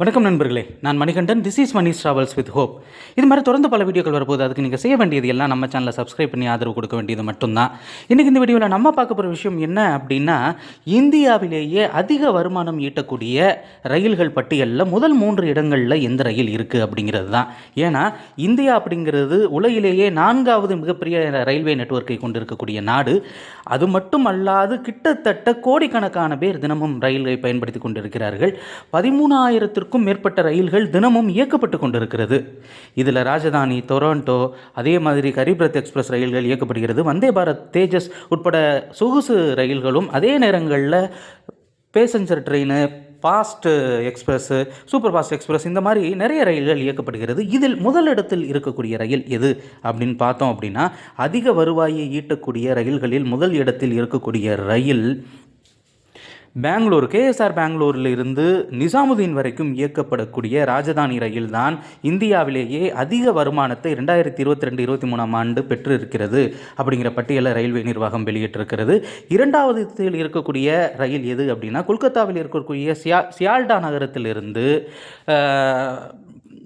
வணக்கம் நண்பர்களே. நான் Manikandan. This is Mani travels with hope இது மாதிரி தொடர்ந்து பல வீடியோக்கள் வரப்போது அதுக்கு நீங்கள் செய்ய வேண்டியது எல்லாம் நம்ம சேனலை சப்ஸ்கிரைப் பண்ணி ஆதரவு கொடுக்க வேண்டியது மட்டும்தான். இன்றைக்கி இந்த வீடியோவில் நம்ம பார்க்க போகிற விஷயம் என்ன அப்படின்னா இந்தியாவிலேயே அதிக வருமானம் ஈட்டக்கூடிய ரயில்கள் பட்டியலில் முதல் மூன்று இடங்களில் எந்த ரயில் இருக்குது அப்படிங்கிறது தான். ஏன்னா இந்தியா அப்படிங்கிறது உலகிலேயே நான்காவது மிகப்பெரிய ரயில்வே நெட்வொர்க்கை கொண்டிருக்கக்கூடிய நாடு. அது மட்டும் அல்லாது கிட்டத்தட்ட கோடிக்கணக்கான பேர் தினமும் ரயிலை பயன்படுத்தி கொண்டிருக்கிறார்கள். பதிமூணாயிரத்திற்கும் மேற்பட்ட ரயில்கள் தினமும் இயக்கப்பட்டு கொண்டிருக்கிறது. இதில் ராஜதானி டொராண்டோ அதே மாதிரி கரிப்ரத் எக்ஸ்பிரஸ் ரயில்கள் இயக்கப்படுகிறது. வந்தே பாரத் தேஜஸ் உட்பட சொகுசு ரயில்களும் அதே நேரங்களில் passenger train fast express super fast express இந்த மாதிரி நிறைய ரயில்கள் இயக்கப்படுகிறது. இதில் முதலிடத்தில் இருக்கக்கூடிய ரயில் எது அப்படின்னு பார்த்தோம் அப்படின்னா அதிக வருவாயை ஈட்டக்கூடிய ரயில்களில் முதல் இடத்தில் இருக்கக்கூடிய ரயில் பெங்களூர் கேஎஸ்ஆர் பெங்களூரில் இருந்து நிசாமுதீன் வரைக்கும் இயக்கப்படக்கூடிய ராஜதானி ரயில் தான் இந்தியாவிலேயே அதிக வருமானத்தை ரெண்டாயிரத்தி இருபத்தி ரெண்டு இருபத்தி மூணாம் ஆண்டு பெற்றிருக்கிறது அப்படிங்கிற பட்டியலை ரயில்வே நிர்வாகம் வெளியிட்டிருக்கிறது. இரண்டாவது இருக்கக்கூடிய ரயில் எது அப்படின்னா கொல்கத்தாவில் இருக்கக்கூடிய சியா சியால்டா நகரத்திலிருந்து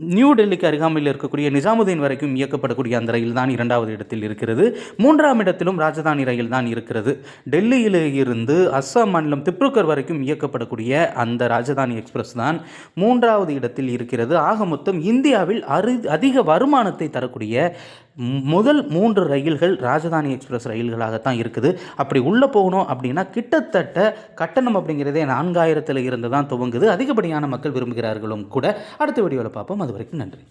நியூ டெல்லிக்கு அருகாமையில் இருக்கக்கூடிய நிஜாமுதீன் வரைக்கும் இயக்கப்படக்கூடிய அந்த ரயில் தான் இரண்டாவது இடத்தில் இருக்கிறது. மூன்றாம் இடத்திலும் ராஜதானி ரயில் தான் இருக்கிறது. டெல்லியில் இருந்து அஸ்ஸாம் மாநிலம் திப்ருக்கர் வரைக்கும் இயக்கப்படக்கூடிய அந்த ராஜதானி எக்ஸ்பிரஸ் தான் மூன்றாவது இடத்தில் இருக்கிறது. ஆக மொத்தம் இந்தியாவில் அரு அதிக வருமானத்தை தரக்கூடிய முதல் மூன்று ரயில்கள் ராஜதானி எக்ஸ்பிரஸ் ரயில்களாகத்தான் இருக்குது. அப்படி உள்ளே போகணும் அப்படின்னா கிட்டத்தட்ட கட்டணம் அப்படிங்கிறதே நான்காயிரத்தில் இருந்து தான் துவங்குது. அதிகப்படியான மக்கள் விரும்புகிறார்களும் கூட. அடுத்த வீடியோவில் பார்ப்போம். அது வரைக்கும் நன்றி.